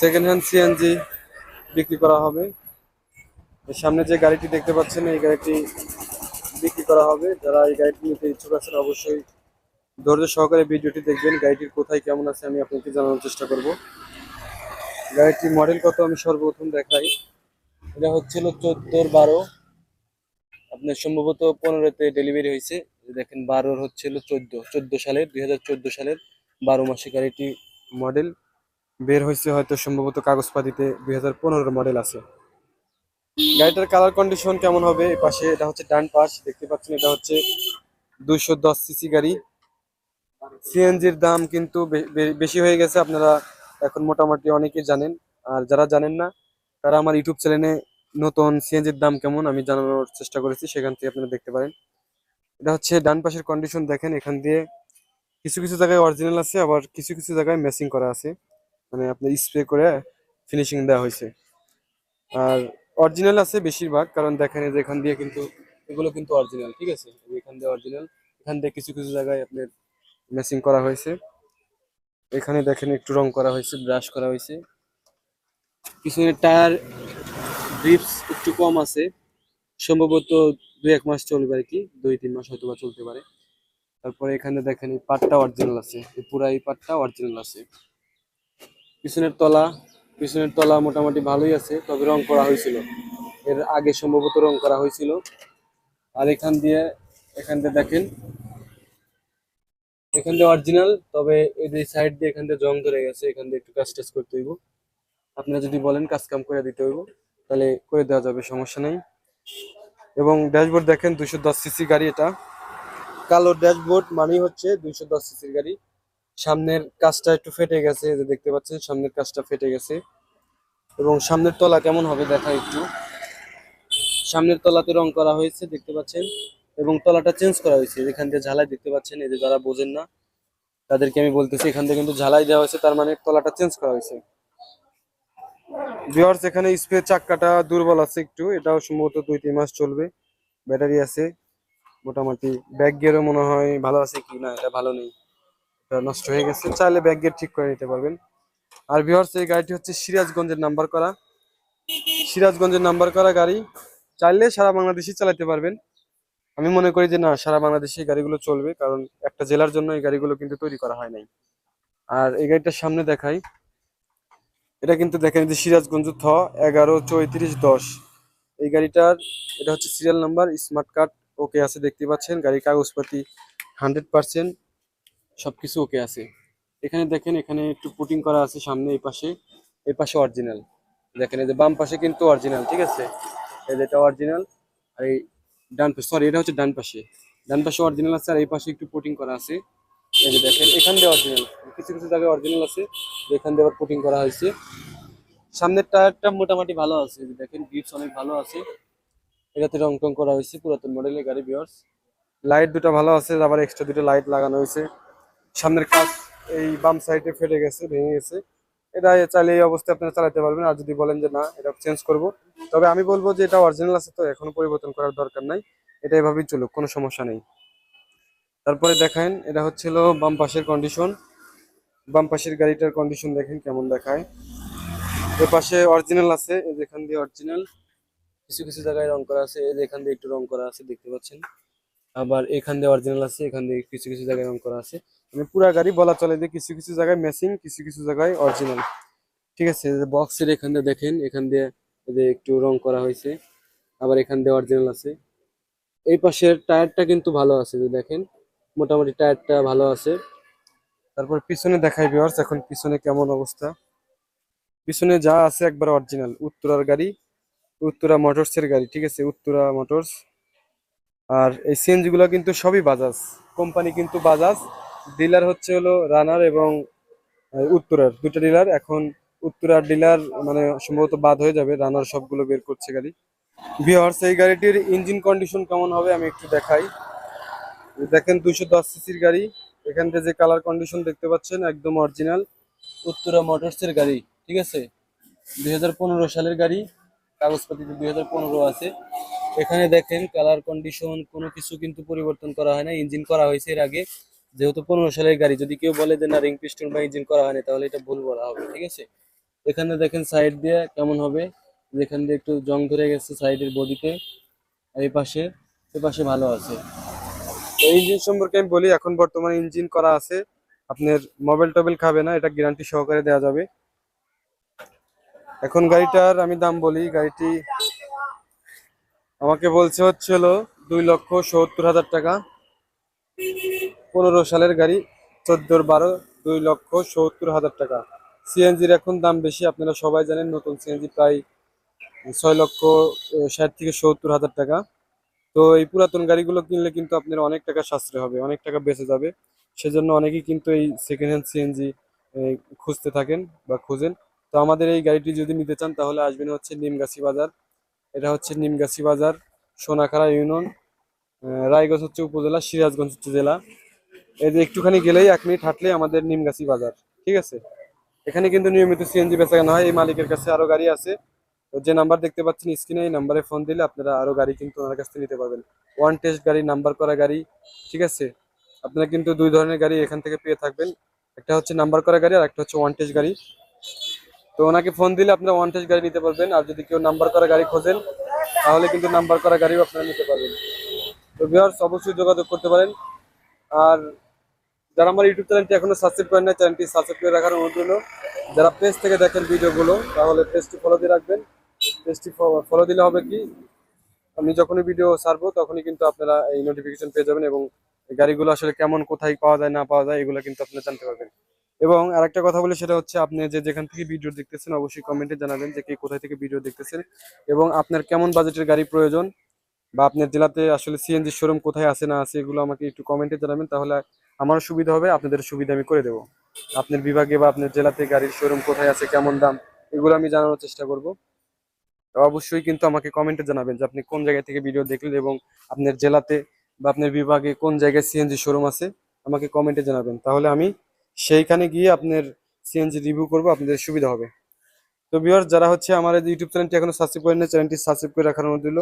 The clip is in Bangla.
সেকেন্ড হ্যান্ড সিএনজি বিক্রি করা হবে। সামনে যে গাড়িটি দেখতে পাচ্ছেন, এই গাড়িটি বিক্রি করা হবে। যারা এই গাড়িটি নিতে ইচ্ছুক আছেন, অবশ্যই ধৈর্য সহকারে ভিডিওটি দেখবেন, গাড়িটির কোথায় কেমন আছে আমি আপনাকে জানানোর চেষ্টা করব। গাড়িটির মডেল কত আমি সর্বপ্রথম দেখাই। এটা হচ্ছিল চোদ্দোর বারো। আপনার সম্ভবত পনেরোতে ডেলিভারি হয়েছে। দেখেন, বারোর হচ্ছিল চোদ্দ। চোদ্দ সালের, দুই হাজার চোদ্দ সালের বারো মাসে গাড়িটি মডেল বের হয়েছে হয়তো সম্ভবত কাগজপাতিতে দুই হাজার মডেল আছে। গাড়িটার কালার কন্ডিশন কেমন হবে? পাশে এটা হচ্ছে ডান পাশ, দেখতে পাচ্ছেন এটা হচ্ছে দুইশো দশ সিসি গাড়ি। সিএনজির দাম কিন্তু বেশি হয়ে গেছে, আপনারা এখন মোটামুটি অনেকেই জানেন। আর যারা জানেন না, তারা আমার ইউটিউব চ্যানেলে নতুন সিএনজির দাম কেমন আমি জানানোর চেষ্টা করেছি, সেখান থেকে আপনারা দেখতে পারেন। এটা হচ্ছে ডান পাশের কন্ডিশন দেখেন, এখান দিয়ে কিছু কিছু জায়গায় অরিজিনাল আছে, আবার কিছু কিছু জায়গায় ম্যাচিং করা আছে। মানে আপনার স্প্রে করে ফিনিশিং দেওয়া হয়েছে। আর অরিজিনাল আছে বেশিরভাগ, কারণ দেখেন যে এখান দিয়ে কিন্তু, এগুলো কিন্তু অরিজিনাল ঠিক আছে? এখান দিয়ে অরিজিনাল এখান দিয়ে কিছু কিছু জায়গায় আপনার ম্যাচিং করা হয়েছে। এখানে দেখেন একটু রং করা হয়েছে ব্রাশ করা হয়েছে। পিছনে টায়ার গ্রিপস একটু কম আছে। সম্ভবত দু এক মাস চলবে আর কি, দুই তিন মাস হয়তো বা চলতে পারে। তারপরে এখানে দেখেন এই পাটটা অরিজিনাল আছে পুরা এই পাটটা অরিজিনাল আছে। পিছনের তলা পিছনের তলা মোটামুটি ভালোই আছে, তবে রং করা হয়েছিল। এর আগে সম্ভবত রং করা হয়েছিল। আর এখান দিয়ে এখান দিয়ে দেখেন। এখান দিয়ে অরিজিনাল তবে এই সাইড দিয়ে এখান দিয়ে জং ধরে গেছে, এখান দিয়ে একটু কাজ টাজ করতে হইব। আপনারা যদি বলেন কাজ কাম করে দিতে হইব, তাহলে করে দেওয়া যাবে, সমস্যা নেই। এবং ড্যাশবোর্ড দেখেন, দুইশো দশ সিসি গাড়ি এটা। কালো ড্যাশবোর্ড মানেই হচ্ছে দুইশো দশ সিসির গাড়ি। সামনের কাজটা একটু ফেটে গেছে যে দেখতে পাচ্ছেন, সামনের কাজটা ফেটে গেছে। এবং সামনের তলা কেমন হবে দেখা একটু। সামনের তলাতে রং করা হয়েছে, দেখতে পাচ্ছেন। এবং তলাটা চেঞ্জ করা হয়েছে এখান দিয়ে ঝালাই দেখতে পাচ্ছেন, এই যে যারা বোঝেন না, তাদেরকে আমি বলতেছি, এখান থেকে কিন্তু ঝালাই দেওয়া হয়েছে, তার মানে তলাটা চেঞ্জ করা হয়েছে। ভিউয়ার্স এখানে স্প্রে চাক্কাটা দুর্বল আছে একটু, এটাও সম্ভবত দুই, তিন মাস চলবে, ব্যাটারি আছে। মোটামুটি ব্যাগ গিয়ারও মনে হয় ভালো আছে কি না, এটা ভালো নেই। নষ্ট হয়ে গেছে চাইলে ব্যাগ গিয়ার ঠিক করে নিতে পারবেন। আর ভিউয়ার্স এই গাড়িটি হচ্ছে সিরাজগঞ্জের নাম্বার করা। সিরাজগঞ্জের নাম্বার করা গাড়ি, চাইলে সারা বাংলাদেশে চালাতে পারবেন। আমি মনে করি যে না, সারা বাংলাদেশে এই গাড়িগুলো চলবে, কারণ একটা জেলার জন্য এই গাড়িগুলো কিন্তু তৈরি করা হয় নাই। আর এই গাড়িটার সামনে দেখাই। এটা কিন্তু দেখেন যে সিরাজগঞ্জ থ, এগারো চৌত্রিশ দশ। এই গাড়িটার, এটা হচ্ছে serial number smart card okay আছে, দেখতে পাচ্ছেন। গাড়ির কাগজপাতি হান্ড্রেড পার্সেন্ট সবকিছু ওকে আছে। এখানে দেখেন, এখানে একটু পুটিং করা আছে সামনে এই পাশে। এই পাশে অরিজিনাল দেখেন, এই যে বাম পাশে কিন্তু অরিজিনাল ঠিক আছে? এই যে এটা অরিজিনাল আর এই ডান পাশে সরি এটা হচ্ছে ডান পাশে। ডান পাশে অরিজিনাল আছে, আর এই পাশে একটু পুটিং করা আছে। এই যে দেখেন, এখান দিয়ে অরিজিনাল কিছু কিছু জায়গায় অরিজিনাল আছে, এখান দিয়ে আবার পুটিং করা হয়েছে। সামনের টায়ারটা মোটামুটি ভালো আছে। দেখেন গ্রিপস অনেক ভালো আছে। এটাতে রং টং করা হয়েছে, পুরাতন মডেলের গাড়ি বিয়ার্স লাইট দুটো ভালো আছে, আবার এক্সট্রা দুটো লাইট লাগানো হয়েছে। সামনের কাজ এই বাম সাইডে ফেটে গেছে, ভেঙে গেছে। এটা চাইলে এই অবস্থায় আপনারা চালাতে পারবেন। আর যদি বলেন যে না, এটা চেঞ্জ করব। তবে আমি বলব যে এটা অরিজিনাল আছে তো, এখনও পরিবর্তন করার দরকার নাই। এটা এভাবেই চলুক, কোনো সমস্যা নেই। তারপরে দেখেন, এটা হচ্ছিল বাম পাশের কন্ডিশন বাম পাশের গাড়িটার কন্ডিশন দেখেন কেমন দেখায়। এ পাশে অরিজিনাল আছে যেখান দিয়ে অরিজিনাল কিছু কিছু জায়গায় রং করা আছে এই যে এখান দিয়ে একটু রং করা আছে, দেখতে পাচ্ছেন। আবার এখান দিয়ে অরিজিনাল আছে, এখান দিয়ে কিছু কিছু জায়গায় রং করা আছে। মানে পুরা গাড়ি বলা চলে যে কিছু কিছু জায়গায় ম্যাচিং কিছু কিছু জায়গায় অরিজিনাল ঠিক আছে বক্সের এখান দিয়ে দেখেন, এখান দিয়ে একটু রং করা হয়েছে, আবার এখান দিয়ে অরিজিনাল আছে। এই পাশের টায়ারটা কিন্তু ভালো আছে, যে দেখেন, মোটামুটি টায়ারটা ভালো আছে। তারপর পিছনে দেখাই ভিউয়ার্স এখন পিছনে কেমন অবস্থা? পিছনে যা আছে একবার অরিজিনাল উত্তরার গাড়ি, উত্তরা মোটরস এর গাড়ি, ঠিক আছে, উত্তরা মোটরস আর এই সিএনজি গুলো কিন্তু সবই বাজাজ কোম্পানি কিন্তু বাজাজ ডিলার হচ্ছে হলো রানার এবং উত্তরার দুটো ডিলার এখন উত্তরার ডিলার মানে সম্ভবত বাদ হয়ে যাবে। রানার সবগুলো বের করছে গাড়ি। ভিওর্স এই গাড়িটির ইঞ্জিন কন্ডিশন কেমন হবে আমি একটু দেখাই। দেখেন দুশো দশ সিসির গাড়ি। এখান থেকে যে কালার কন্ডিশন দেখতে পাচ্ছেন, একদম অরিজিনাল উত্তরা মোটরস এর গাড়ি। ঠিক আছে? দুই হাজার পনেরো সালের গাড়ি। কাগজপাতিতে দুই আছে। এখানে দেখেন কালার কন্ডিশন কোনো কিছু কিন্তু পরিবর্তন করা হয় না ইঞ্জিন করা হয়েছে এর আগে। যেহেতু পনেরো সালের গাড়ি, যদি কেউ বলে যে না রিং পিস্টন বা ইঞ্জিন করা হয়নি, তাহলে এটা ভুল বলা হবে, ঠিক আছে? এখানে দেখেন সাইড দিয়ে কেমন হবে, যেখান দিয়ে একটু জং ধরে গেছে সাইডের বডিতে, এই পাশে এই পাশে ভালো আছে। তো ইঞ্জিন সম্পর্কে আমি বলি, এখন বর্তমানে ইঞ্জিন করা আছে, আপনার মোবাইল টোবেল খাবে না, এটা গ্যারান্টি সহকারে দেওয়া যাবে। এখন গাড়িটার আমি দাম বলি, গাড়িটি আমাকে বলছে হচ্ছিল দুই লক্ষ সত্তর হাজার টাকা। পনেরো সালের গাড়ি, চোদ্দোর বারো, দুই লক্ষ সত্তর হাজার টাকা। সিএনজির এখন দাম বেশি, আপনারা সবাই জানেন, নতুন সিএনজি প্রায় ছয় লক্ষ ষাট থেকে সত্তর হাজার টাকা। তো এই পুরাতন গাড়িগুলো কিনলে কিন্তু আপনার অনেক টাকা সাশ্রয় হবে, অনেক টাকা বেঁচে যাবে। সেজন্য অনেকেই কিন্তু এই সেকেন্ড হ্যান্ড সিএনজি খুঁজতে থাকেন বা খুঁজেন। তো আমাদের এই গাড়িটি যদি নিতে চান, তাহলে আসবেন হচ্ছে নিমগাছি বাজার। এটা হচ্ছে নিমগাছি বাজার, সোনাখাড়া ইউনিয়ন রায়গঞ্জ হচ্ছে উপজেলা, সিরাজগঞ্জ হচ্ছে জেলা। এই যে একটুখানি গেলেই এক মিনিট হাঁটলে আমাদের নিমগাছি বাজার, ঠিক আছে? এখানে কিন্তু নিয়মিত সিএনজি বেচা কেনা হয়, এই মালিকের কাছে আরও গাড়ি আছে। তো যে নাম্বার দেখতে পাচ্ছেন স্ক্রিনে এই নাম্বারে ফোন দিলে আপনারা আরও গাড়ি কিন্তু ওনার কাছ থেকে নিতে পারবেন। ওয়ান টেস্ট গাড়ি নাম্বার করা গাড়ি, ঠিক আছে? আপনারা কিন্তু দুই ধরনের গাড়ি এখান থেকে পেয়ে থাকবেন। একটা হচ্ছে নাম্বার করা গাড়ি আর একটা হচ্ছে ওয়ান টেস্ট গাড়ি। তো ওনাকে ফোন দিলে আপনারা ওয়ান টেস্ট গাড়ি নিতে পারবেন। আর যদি কেউ নাম্বার করা গাড়ি খোঁজেন, তাহলে কিন্তু নাম্বার করা গাড়িও আপনারা নিতে পারবেন। তো ভিউয়ার্স অবশ্যই যোগাযোগ করতে পারেন। আর যারা আমার ইউটিউব চ্যানেলটি এখনও সাবস্ক্রাইব করেন না চ্যানেলটি সাবস্ক্রাইব করে রাখার অনুরোধ হলো যারা পেজ থেকে দেখেন ভিডিওগুলো তাহলে পেজটি ফলো দিয়ে রাখবেন। পেজটি ফলো দিলে হবে কি, আমি যখনই ভিডিও ছাড়বো, তখনই কিন্তু আপনারা এই নোটিফিকেশন পেয়ে যাবেন এবং গাড়িগুলো আসলে কেমন, কোথায় পাওয়া যায়, না পাওয়া যায়, এগুলো কিন্তু আপনারা জানতে পারবেন। এবং আরেকটা কথা বলি, সেটা হচ্ছে আপনি যে যেখান থেকে ভিডিও দেখতেছেন, অবশ্যই কমেন্টে জানাবেন যে কে কোথায় থেকে ভিডিও দেখতেছেন এবং আপনার কেমন বাজেটের গাড়ি প্রয়োজন বা আপনার জেলাতে আসলে সিএনজি শোরুম কোথায় আছে, না আছে, এগুলো আমাকে একটু কমেন্টে জানাবেন, তাহলে আমারও সুবিধা হবে, আপনাদের সুবিধা আমি করে দেবো। আপনার বিভাগে বা আপনার জেলাতে গাড়ির শোরুম কোথায় আছে, কেমন দাম, এগুলো আমি জানানোর চেষ্টা করব। অবশ্যই কিন্তু আমাকে কমেন্টে জানাবেন যে আপনি কোন জায়গা থেকে ভিডিও দেখলেন এবং আপনার জেলাতে বা আপনার বিভাগে কোন জায়গায় সিএনজি শোরুম আছে, আমাকে কমেন্টে জানাবেন। তাহলে আমি সেইখানে গিয়ে আপনার সিএনজি রিভিউ করব, আপনাদের সুবিধা হবে তো ভিউয়ার যারা হচ্ছে আমার ইউটিউব চ্যানেলটি এখনও সাবস্ক্রাইব করেন চ্যানেলটি সাবস্ক্রাইব করে রাখার অনুরোধ রইল।